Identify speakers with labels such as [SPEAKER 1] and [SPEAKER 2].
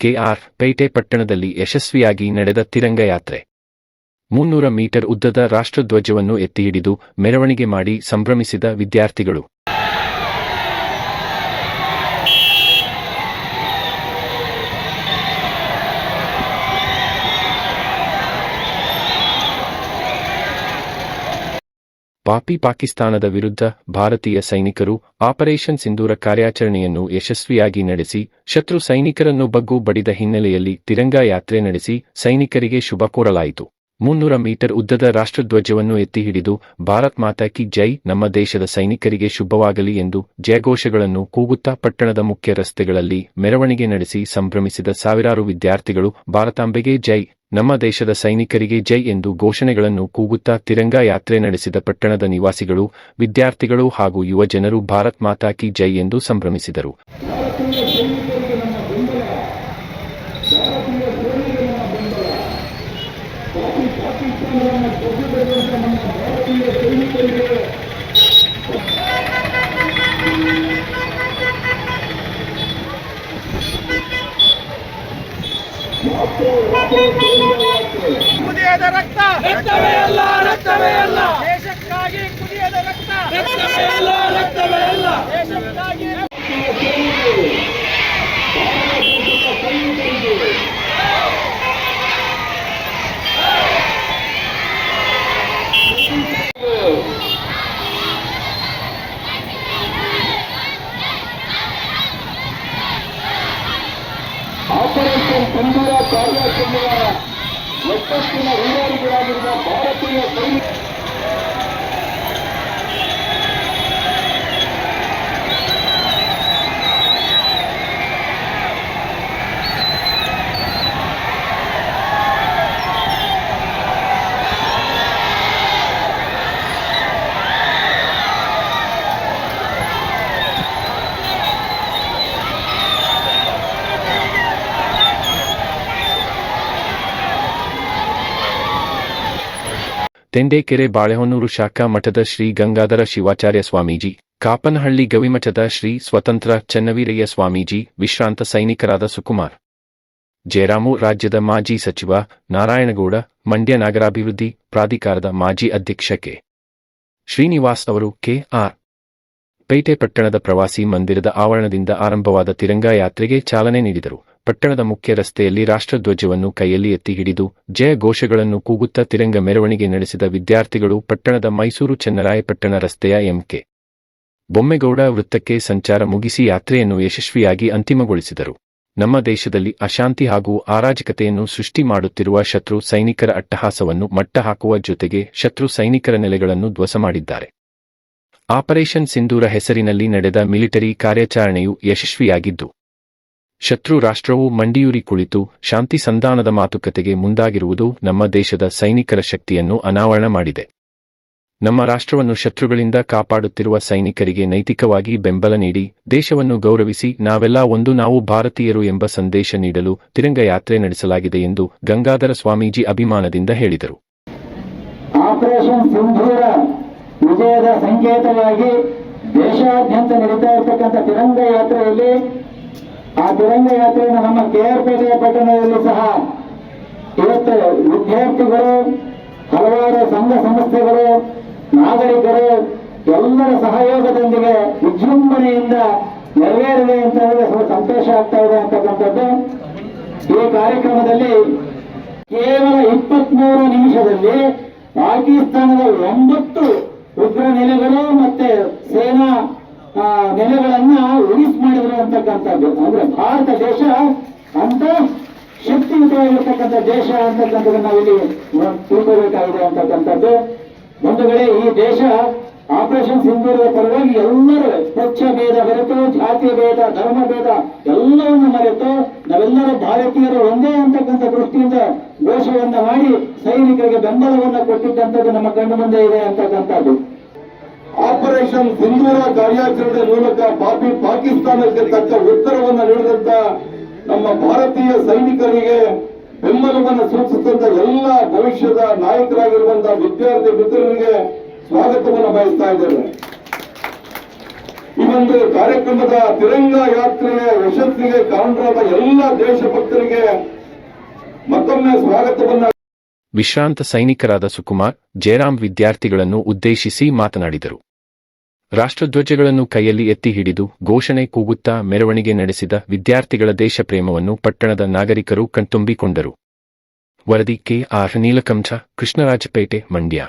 [SPEAKER 1] K R ಪೇಟೆ ಪಟ್ಟಣದಲ್ಲಿ ಯಶಸ್ವಿಯಾಗಿ ನಡೆದ ತಿರಂಗ ಯಾತ್ರೆ ಮುನ್ನೂರ ಮೀಟರ್ ಉದ್ದದ ರಾಷ್ಟ್ರಧ್ವಜವನ್ನು ಎತ್ತಿ ಹಿಡಿದು ಮೆರವಣಿಗೆ ಮಾಡಿ ಸಂಭ್ರಮಿಸಿದ ವಿದ್ಯಾರ್ಥಿಗಳು. ಪಾಪಿ ಪಾಕಿಸ್ತಾನದ ವಿರುದ್ಧ ಭಾರತೀಯ ಸೈನಿಕರು ಆಪರೇಷನ್ ಸಿಂಧೂರ ಕಾರ್ಯಾಚರಣೆಯನ್ನು ಯಶಸ್ವಿಯಾಗಿ ನಡೆಸಿ, ಶತ್ರು ಸೈನಿಕರನ್ನು ಬಗ್ಗು ಬಡಿದ ಹಿನ್ನೆಲೆಯಲ್ಲಿ ತಿರಂಗಾ ಯಾತ್ರೆ ನಡೆಸಿ ಸೈನಿಕರಿಗೆ ಶುಭ ಕೋರಲಾಯಿತು. ಮುನ್ನೂರ ಮೀಟರ್ ಉದ್ದದ ರಾಷ್ಟ್ರಧ್ವಜವನ್ನು ಎತ್ತಿ ಹಿಡಿದು ಭಾರತ್ ಮಾತಾ ಕಿ ಜೈ ನಮ್ಮ ದೇಶದ ಸೈನಿಕರಿಗೆ ಶುಭವಾಗಲಿ ಎಂದು ಜಯಘೋಷಗಳನ್ನು ಕೂಗುತ್ತಾ ಪಟ್ಟಣದ ಮುಖ್ಯ ರಸ್ತೆಗಳಲ್ಲಿ ಮೆರವಣಿಗೆ ನಡೆಸಿ ಸಂಭ್ರಮಿಸಿದ ಸಾವಿರಾರು ವಿದ್ಯಾರ್ಥಿಗಳು ಭಾರತಾಂಬೆಗೆ ಜೈ, ನಮ್ಮ ದೇಶದ ಸೈನಿಕರಿಗೆ ಜೈ ಎಂದು ಘೋಷಣೆಗಳನ್ನು ಕೂಗುತ್ತಾ ತಿರಂಗಾ ಯಾತ್ರೆ ನಡೆಸಿದ ಪಟ್ಟಣದ ನಿವಾಸಿಗಳು, ವಿದ್ಯಾರ್ಥಿಗಳು ಹಾಗೂ ಯುವಜನರು ಭಾರತ್ ಮಾತಾ ಕಿ ಜೈ ಎಂದು ಸಂಭ್ರಮಿಸಿದರು.
[SPEAKER 2] ಕುದಿಯದ ರಕ್ತ.
[SPEAKER 3] ರಕ್ತವೇ ಅಲ್ಲ ರಕ್ತವೇ ಅಲ್ಲ.
[SPEAKER 2] ದೇಶಕ್ಕಾಗಿ ಕುದಿಯದ ರಕ್ತ.
[SPEAKER 3] ರಕ್ತವೇ ಅಲ್ಲ ರಕ್ತವೇ ಅಲ್ಲ
[SPEAKER 2] ದೇಶಕ್ಕಾಗಿ
[SPEAKER 4] ಆಪರೇಷನ್ ಸಿಂಧೂರ ಕಾರ್ಯಾಚರಣೆಯ ಯಶಸ್ಸಿನ ಹೀರಾಳಿಗಳಾಗಿರುವ ಭಾರತೀಯ ಸೈನಿಕ
[SPEAKER 1] ತೆಂಡೇಕೆರೆ ಬಾಳೆಹೊನ್ನೂರು ಶಾಖಾ ಮಠದ ಶ್ರೀ ಗಂಗಾಧರ ಶಿವಾಚಾರ್ಯ ಸ್ವಾಮೀಜಿ, ಕಾಪನಹಳ್ಳಿ ಗವಿಮಠದ ಶ್ರೀ ಸ್ವತಂತ್ರ ಚನ್ನವೀರಯ್ಯ ಸ್ವಾಮೀಜಿ, ವಿಶ್ರಾಂತ ಸೈನಿಕರಾದ ಸುಕುಮಾರ್. ಜಯರಾಮು ರಾಜ್ಯದ ಮಾಜಿ ಸಚಿವ, ನಾರಾಯಣಗೌಡ, ಮಂಡ್ಯ ನಗರಾಭಿವೃದ್ಧಿ ಪ್ರಾಧಿಕಾರದ ಮಾಜಿ ಅಧ್ಯಕ್ಷ ಕೆ. ಶ್ರೀನಿವಾಸ್ ಅವರು ಕೆಆರ್ ಪೇಟೆ ಪಟ್ಟಣದ ಪ್ರವಾಸಿ ಮಂದಿರದ ಆವರಣದಿಂದ ಆರಂಭವಾದ ತಿರಂಗಾ ಯಾತ್ರೆಗೆ ಚಾಲನೆ ನೀಡಿದರು. ಪಟ್ಟಣದ ಮುಖ್ಯ ರಸ್ತೆಯಲ್ಲಿ ರಾಷ್ಟ್ರಧ್ವಜವನ್ನು ಕೈಯಲ್ಲಿ ಎತ್ತಿ ಹಿಡಿದು ಜಯ ಘೋಷಗಳನ್ನು ಕೂಗುತ್ತಾ ತಿರಂಗ ಮೆರವಣಿಗೆ ನಡೆಸಿದ ವಿದ್ಯಾರ್ಥಿಗಳು ಪಟ್ಟಣದ ಮೈಸೂರು ಚೆನ್ನರಾಯಪಟ್ಟಣ ರಸ್ತೆಯ ಎಂಕೆ. ಬೊಮ್ಮೆಗೌಡ ವೃತ್ತಕ್ಕೆ ಸಂಚಾರ ಮುಗಿಸಿ ಯಾತ್ರೆಯನ್ನು ಯಶಸ್ವಿಯಾಗಿ ಅಂತಿಮಗೊಳಿಸಿದರು. ನಮ್ಮ ದೇಶದಲ್ಲಿ ಅಶಾಂತಿ ಹಾಗೂ ಅರಾಜಕತೆಯನ್ನು ಸೃಷ್ಟಿ ಮಾಡುತ್ತಿರುವ ಶತ್ರು ಸೈನಿಕರ ಅಟ್ಟಹಾಸವನ್ನು ಮಟ್ಟಹಾಕುವ ಜೊತೆಗೆ ಶತ್ರು ಸೈನಿಕರ ನೆಲೆಗಳನ್ನು ಧ್ವಸ ಮಾಡಿದ್ದಾರೆ. ಆಪರೇಷನ್ ಸಿಂಧೂರ ಹೆಸರಿನಲ್ಲಿ ನಡೆದ ಮಿಲಿಟರಿ ಕಾರ್ಯಾಚರಣೆಯು ಯಶಸ್ವಿಯಾಗಿದ್ದು ಶತ್ರು ರಾಷ್ಟ್ರವು ಮಂಡಿಯೂರಿ ಕುಳಿತು ಶಾಂತಿ ಸಂಧಾನದ ಮಾತುಕತೆಗೆ ಮುಂದಾಗಿರುವುದು ನಮ್ಮ ದೇಶದ ಸೈನಿಕರ ಶಕ್ತಿಯನ್ನು ಅನಾವರಣ ಮಾಡಿದೆ. ನಮ್ಮ ರಾಷ್ಟ್ರವನ್ನು ಶತ್ರುಗಳಿಂದ ಕಾಪಾಡುತ್ತಿರುವ ಸೈನಿಕರಿಗೆ ನೈತಿಕವಾಗಿ ಬೆಂಬಲ ನೀಡಿ, ದೇಶವನ್ನು ಗೌರವಿಸಿ, ನಾವೆಲ್ಲ ಒಂದು ನಾವು ಭಾರತೀಯರು ಎಂಬ ಸಂದೇಶ ನೀಡಲು ತಿರಂಗ ಯಾತ್ರೆ ನಡೆಸಲಾಗಿದೆ ಎಂದು ಗಂಗಾಧರ ಸ್ವಾಮೀಜಿ ಅಭಿಮಾನದಿಂದ ಹೇಳಿದರು.
[SPEAKER 4] ಆಪರೇಷನ್ ಸಿಂಧೂರ ವಿಜಯದ ಸಂಕೇತವಾಗಿ ದೇಶಾದ್ಯಂತ ನಡೀತಾ ಇರತಕ್ಕಂಥ ತಿರಂಗ ಯಾತ್ರೆಯಲ್ಲಿ ಆ ತಿರಂಗ ಯಾತ್ರೆಯನ್ನು ನಮ್ಮ ಕೆಆರ್ಪೇಟೆಯ ಪಟ್ಟಣದಲ್ಲಿ ಸಹ ಇವತ್ತು ವಿದ್ಯಾರ್ಥಿಗಳು, ಹಲವಾರು ಸಂಘ ಸಂಸ್ಥೆಗಳು, ನಾಗರಿಕರು ಎಲ್ಲರ ಸಹಯೋಗದೊಂದಿಗೆ ವಿಜೃಂಭಣೆಯಿಂದ ನೆರವೇರಿದೆ ಅಂತ ಹೇಳಿದ್ರೆ ಸ್ವಲ್ಪ ಸಂತೋಷ ಆಗ್ತಾ ಇದೆ ಅಂತಕ್ಕಂಥದ್ದು. ಈ ಕಾರ್ಯಕ್ರಮದಲ್ಲಿ ಕೇವಲ ಇಪ್ಪತ್ಮೂರು ನಿಮಿಷದಲ್ಲಿ ಪಾಕಿಸ್ತಾನದ ಒಂಬತ್ತು ಉಗ್ರ ನೆಲೆಗಳು ಮತ್ತೆ ಸೇನಾ ನೆಲೆಗಳನ್ನ ಉಳಿಸ್ ಮಾಡಿದ್ರು ಅಂತಕ್ಕಂಥದ್ದು. ಅಂದ್ರೆ ಭಾರತ ದೇಶ ಅಂತ ಶಕ್ತಿಯುತವಾಗಿರ್ತಕ್ಕಂಥ ದೇಶ ಅಂತಕ್ಕಂಥದ್ದು ನಾವಿಲ್ಲಿ ತಿಳ್ಕೋಬೇಕಾಗಿದೆ ಅಂತಕ್ಕಂಥದ್ದು. ಒಂದು ವೇಳೆ ಈ ದೇಶ ಆಪರೇಷನ್ ಸಿಂಧೂರದ ಪರವಾಗಿ ಎಲ್ಲರೂ ಪಕ್ಷ ಭೇದ ಬೆರೆತು ಜಾತಿ ಭೇದ, ಧರ್ಮ ಭೇದ ಎಲ್ಲವನ್ನು ಮರೆತು ನಾವೆಲ್ಲರೂ ಭಾರತೀಯರು ಒಂದೇ ಅಂತಕ್ಕಂಥ ದೃಷ್ಟಿಯಿಂದ ಘೋಷವನ್ನ ಮಾಡಿ ಸೈನಿಕರಿಗೆ ಬೆಂಬಲವನ್ನ ಕೊಟ್ಟಿದ್ದಂಥದ್ದು ನಮ್ಮ ಕಣ್ಣು ಮುಂದೆ ಇದೆ ಅಂತಕ್ಕಂಥದ್ದು.
[SPEAKER 5] ಆಪರೇಷನ್ ಸಿಂಧೂರ ಕಾರ್ಯಾಚರಣೆ ಮೂಲಕ ಪಾಪಿ ಪಾಕಿಸ್ತಾನಕ್ಕೆ ತಕ್ಕ ಉತ್ತರವನ್ನು ನೀಡಿದಂತ ನಮ್ಮ ಭಾರತೀಯ ಸೈನಿಕರಿಗೆ ಬೆಂಬಲವನ್ನು ಸೂಚಿಸಿದಂತ ಎಲ್ಲ ಭವಿಷ್ಯದ ನಾಯಕರಾಗಿರುವಂತ ವಿದ್ಯಾರ್ಥಿ ಮಿತ್ರರಿಗೆ ಸ್ವಾಗತವನ್ನು ಬಯಸ್ತಾ ಇದ್ದೇವೆ ಈ ಒಂದು ಕಾರ್ಯಕ್ರಮದ ತಿರಂಗ ಯಾತ್ರೆಯ ಯಶಸ್ಸಿಗೆ ಕಾರಣರಾದ ಎಲ್ಲ ದೇಶಭಕ್ತರಿಗೆ ಮತ್ತೊಮ್ಮೆ ಸ್ವಾಗತವನ್ನ
[SPEAKER 1] ವಿಶ್ರಾಂತ ಸೈನಿಕರಾದ ಸುಕುಮಾರ್ ಜಯರಾಮ್ ವಿದ್ಯಾರ್ಥಿಗಳನ್ನು ಉದ್ದೇಶಿಸಿ ಮಾತನಾಡಿದರು. ರಾಷ್ಟ್ರಧ್ವಜಗಳನ್ನು ಕೈಯಲ್ಲಿ ಎತ್ತಿ ಹಿಡಿದು ಘೋಷಣೆ ಕೂಗುತ್ತಾ ಮೆರವಣಿಗೆ ನಡೆಸಿದ ವಿದ್ಯಾರ್ಥಿಗಳ ದೇಶಪ್ರೇಮವನ್ನು ಪಟ್ಟಣದ ನಾಗರಿಕರು ಕಣ್ತುಂಬಿಕೊಂಡರು. ವರದಿ ಕೆ. ಆರ್. ನೀಲಕಂಠ, ಕೃಷ್ಣರಾಜಪೇಟೆ, ಮಂಡ್ಯ.